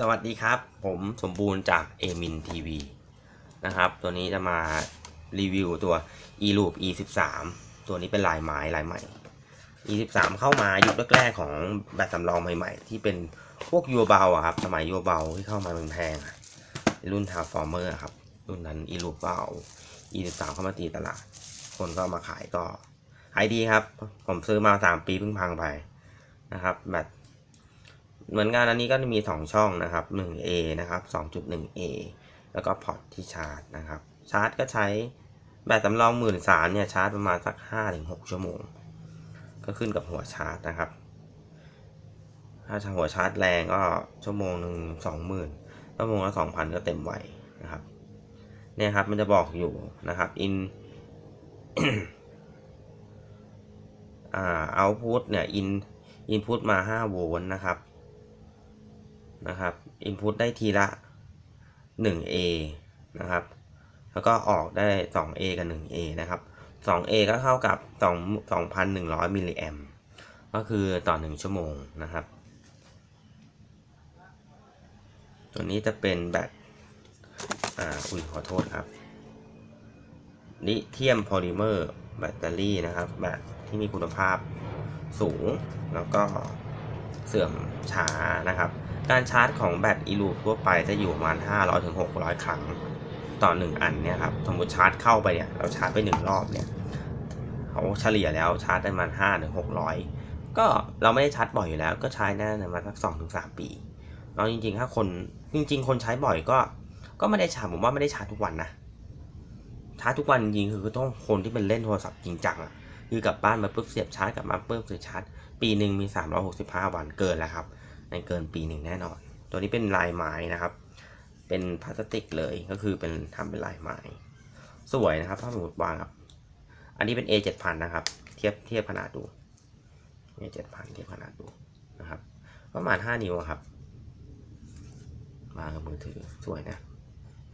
สวัสดีครับ ผมสมบูรณ์จากเอมินทีวีนะครับ ตัวนี้จะมารีวิวตัว e loop e 1 3ตัวนี้เป็นลายไม้ลายใหม่ e 1 3เข้ามายุคแรกๆของแบตสำรองใหม่ๆ ที่เป็นพวกยัวเบาอะครับ สมัยยัวเบาที่เข้ามาเมืองแพงๆอะรุ่น Transformer อะครับ รุ่นนั้น e loop เอา e 1 3เข้ามาตีตลาด คนก็มาขายก็ขายดีครับ ผมซื้อมาสามปีเพิ่งพังไปนะครับแบต เหมือนกันอันนี้ก็จะมี 2 ช่องนะครับ 1A นะครับ 2.1A แล้วก็พอร์ตที่ชาร์จนะครับ ชาร์จก็ใช้แบตสำรองหมื่นสามเนี่ยชาร์จประมาณสัก 5-6 ชั่วโมง ก็ขึ้นกับหัวชาร์จนะครับ ถ้าหัวชาร์จแรงก็ชั่วโมงหนึ่งสองหมื่นชั่วโมงละสองพันก็เต็มไหวนะครับ เนี่ยครับมันจะบอกอยู่นะครับ in อ่า output เนี่ย in input มา5โวลต์นะครับ นะครับ input ได้ทีละ 1A นะครับ แล้วก็ออกได้ 2A กับ 1A นะครับ 2A ก็เท่ากับ 2 2,100 มิลลิแอมก็คือต่อ 1 ชั่วโมงนะครับ ตัวนี้จะเป็นแบต อ่า อุ้ยขอโทษครับลิเธียมโพลิเมอร์แบตเตอรี่นะครับแบตที่มีคุณภาพสูง แล้วก็เสื่อมช้านะครับ การชาร์จของแบตอีลูทั่วไปจะอยู่ประมาณ 500ถึง600 ครั้งต่อ 1 อันเนี่ยครับ สมมติชาร์จเข้าไปเนี่ย เราชาร์จไป 1 รอบเนี่ยเขาเฉลี่ยแล้วชาร์จได้ประมาณ5ถึง600 ก็เราไม่ได้ชาร์จบ่อยอยู่แล้ว ก็ใช้ได้ประมาณสัก2ถึง3ปีเนาะจริงๆ ถ้าคนจริง ๆ คนใช้บ่อยก็ ก็ไม่ได้ชาร์จผมว่าไม่ได้ชาร์จทุกวันนะชาร์จทุกวันจริงๆคือต้องคนที่เป็นเล่นโทรศัพท์จริงจังอะคือกลับบ้านมาปุ๊บเสียบชาร์จกลับมาปุ๊บเสียบชาร์จ ปีหนึ่งมี 365 วันเกินแล้วครับ ในเกินปีหนึ่งแน่นอน ตัวนี้เป็นลายไม้นะครับ เป็นพลาสติกเลยก็คือเป็นทำเป็นลายไม้ สวยนะครับถ้าสมมติวางครับ อันนี้เป็น A 7 0 0 0นะครับ เทียบเทียบขนาดดู A 7 0 0 0เทียบขนาดดูนะครับ ประมาณ 5 นิ้วครับ มากับมือถือสวยนะ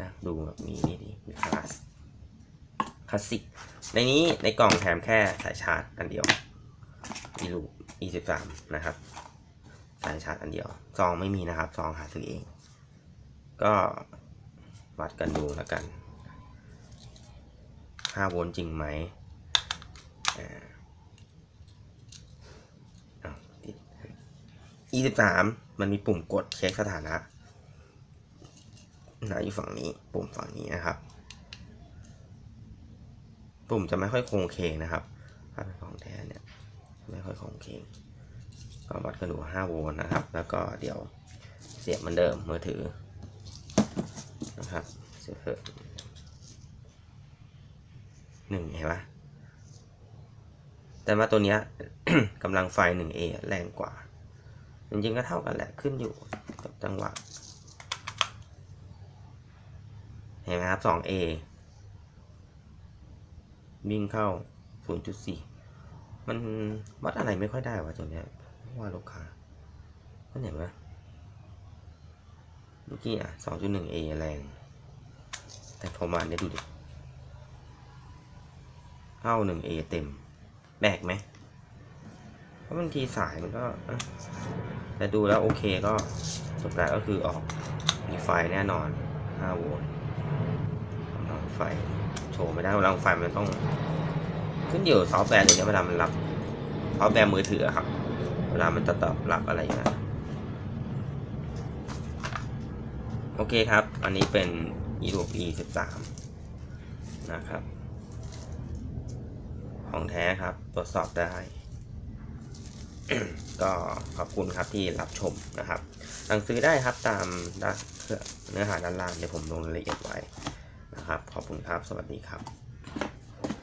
นะดูแบบมีนี่ดีมีคลาสคลาสสิก ในนี้ในกล่องแถมแค่สายชาร์จอันเดียวอีลู e 1 3นะครับ สายชาร์จอันเดียว ซองไม่มีนะครับ ซองหาซื้อเอง ก็วัดกันดูแล้วกัน5โวลต์จริงไหมอ่าอ้าวติด e 1 3มันมีปุ่มกดเช็คสถานะนะอยู่ฝั่งนี้ ปุ่มฝั่งนี้นะครับ ปุ่มจะไม่ค่อยคงเคงนะครับถ้าเป็นของแท้เนี่ย ไม่ค่อยคงเคง ก็วัดกันดู5โวลต์นะครับ แล้วก็เดี๋ยวเสียบเหมือนเดิมมือถือนะครับเสียบเถอะหนึ่งเห็นปะแต่ว่าตัวเนี้ยกำลังไฟ 1A แรงกว่า จริงๆก็เท่ากันแหละขึ้นอยู่กับจังหวะ เห็นไหมครับ 2A วิ่งเข้า 0.4 มันวัดอะไรไม่ค่อยได้วะตัวเนี้ย ว่าลูกค้าก็เห็นไหมเมื่อกี้อะ 2.1A แรง แต่พอมาเนี่ยดูดิเข้า 1A เอเต็มแบกไหมเพราะบางทีสายมันก็แต่ดูแล้วโอเคก็สุดท้ายก็คือออกมีไฟแน่นอน5โวลต์กำลังไฟโชว์ไม่ได้กำลังไฟมันต้อง ขึ้นอยู่ซอฟต์แวร์ตัวนี้เวลามันรับซอฟต์แวร์มือถือครับ เวลามันจะตอบรับอะไรอย่างเงี้ยโอเคครับ อันนี้เป็น e l o p e 13นะครับ ของแท้ครับตรวจสอบได้ ก็ขอบคุณครับที่รับชมนะครับสั่งซื้อได้ครับตามเนื้อหาด้านล่างเดี๋ยวผมลงรายละเอียดไว้นะครับ ขอบคุณครับ สวัสดีครับ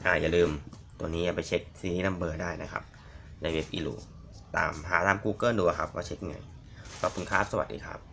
อ่าอย่าลืมตัวนี้ไปเช็คซีรีส์นัมเบอร์ได้นะครับ ในเว็บอีลู ตามหาตาม Google ดูครับว่าเช็คไงขอบคุณครับ สวัสดีครับ